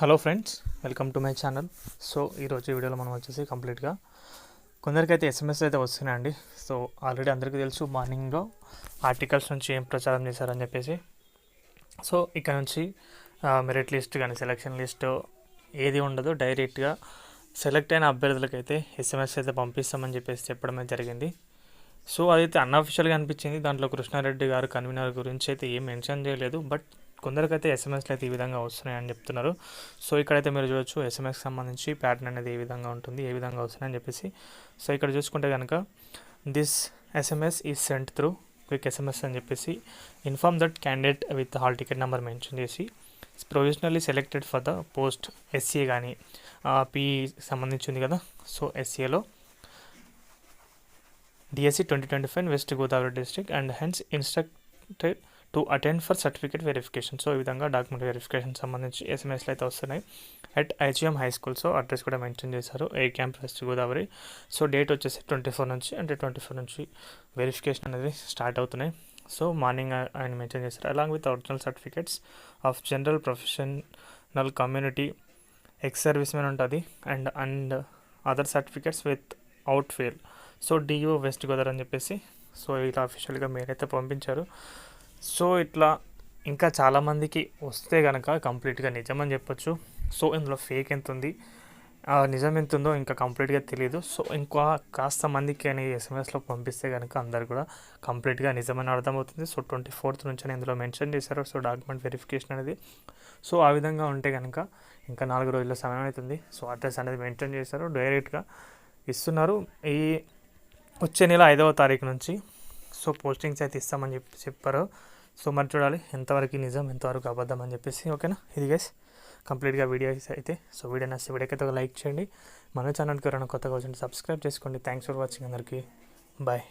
Hello friends welcome to my channel so ఈరోజు వీడియోలో మనం వచ్చేసి కంప్లీట్గా కొందరికైతే ఎస్ఎంఎస్ అయితే వస్తున్నాయండి. సో ఆల్రెడీ అందరికీ తెలుసు మార్నింగ్లో ఆర్టికల్స్ నుంచి ఏం ప్రచారం చేశారని చెప్పేసి. సో ఇక్కడ నుంచి మెరిట్ లిస్ట్ కానీ సెలక్షన్ లిస్ట్ ఏది ఉండదు డైరెక్ట్గా సెలెక్ట్ అయిన అభ్యర్థులకైతే ఎస్ఎంఎస్ అయితే పంపిస్తామని చెప్పేసి చెప్పడమే జరిగింది. సో అదైతే అన్అఫిషియల్గా అనిపించింది. దాంట్లో కృష్ణారెడ్డి గారు కన్వీనర్ గురించి అయితే ఏం మెన్షన్ చేయలేదు. బట్ కొందరికైతే ఎస్ఎంఎస్లు అయితే ఈ విధంగా వస్తున్నాయని చెప్తున్నారు. సో ఇక్కడైతే మీరు చూడొచ్చు ఎస్ఎంఎస్కి సంబంధించి ప్యాటర్న్ అనేది ఏ విధంగా ఉంటుంది ఏ విధంగా వస్తున్నాయని చెప్పేసి. సో ఇక్కడ చూసుకుంటే కనుక దిస్ ఎస్ఎంఎస్ ఈ సెంట్ త్రూ క్విక్ ఎస్ఎంఎస్ అని చెప్పేసి inform that candidate with hall ticket number mention చేసి provisionally selected for the post SCA కానీ పి సంబంధించింది కదా. So ఎస్సీఏలో DSC twenty twenty five west Godavari district and hence instructed to attend for certificate verification so ఈ విధంగా document verification సంబంధించి ఎస్ఎంఎస్లు అయితే వస్తున్నాయి. At IGM high school so address కూడా మెన్షన్ చేశారు. A camp west Godavari so date వచ్చేసి twenty four నుంచి అంటే ట్వంటీ ఫోర్ నుంచి వెరిఫికేషన్ అనేది స్టార్ట్ అవుతున్నాయి. సో మార్నింగ్ ఆయన మెన్షన్ చేశారు. Along with original certificates of general professional community ex servicemen ఉంటుంది. And and other certificates without fail so DO west Godavari అని చెప్పేసి సో ఇలా అఫీషియల్గా మీరైతే పంపించారు. సో ఇట్లా ఇంకా చాలామందికి వస్తే కనుక కంప్లీట్గా నిజమని చెప్పొచ్చు. సో ఇందులో ఫేక్ ఎంత ఉంది నిజం ఎంత ఉందో ఇంకా కంప్లీట్గా తెలియదు సో ఇంకా కాస్త మందికి అని ఎస్ఎంఎస్లో పంపిస్తే కనుక అందరు కూడా కంప్లీట్గా నిజమని అర్థమవుతుంది. సో ట్వంటీ ఫోర్త్ నుంచి ఇందులో మెన్షన్ చేశారు. సో డాక్యుమెంట్ వెరిఫికేషన్ అనేది. సో ఆ విధంగా ఉంటే కనుక ఇంకా నాలుగు రోజుల సమయం అవుతుంది. సో అడ్రస్ అనేది మెన్షన్ చేశారు. డైరెక్ట్గా ఇస్తున్నారు. ఈ వచ్చే నెల ఐదవ తారీఖు నుంచి సో పోస్టింగ్స్ అయితే ఇస్తామని చెప్పి చెప్పారు. సో మరి చూడాలి ఎంతవరకు నిజం ఎంతవరకు అబద్ధం అని చెప్పేసి ఓకేనా? ఇది గైస్ కంప్లీట్గా వీడియోస్ అయితే సో వీడియో నచ్చితే వీడియోకి లైక్ చేయండి. మన ఛానల్కి ఎవరైనా కొత్తగా వచ్చింటే సబ్స్క్రైబ్ చేసుకోండి. థ్యాంక్స్ ఫర్ వాచింగ్ అందరికీ. బాయ్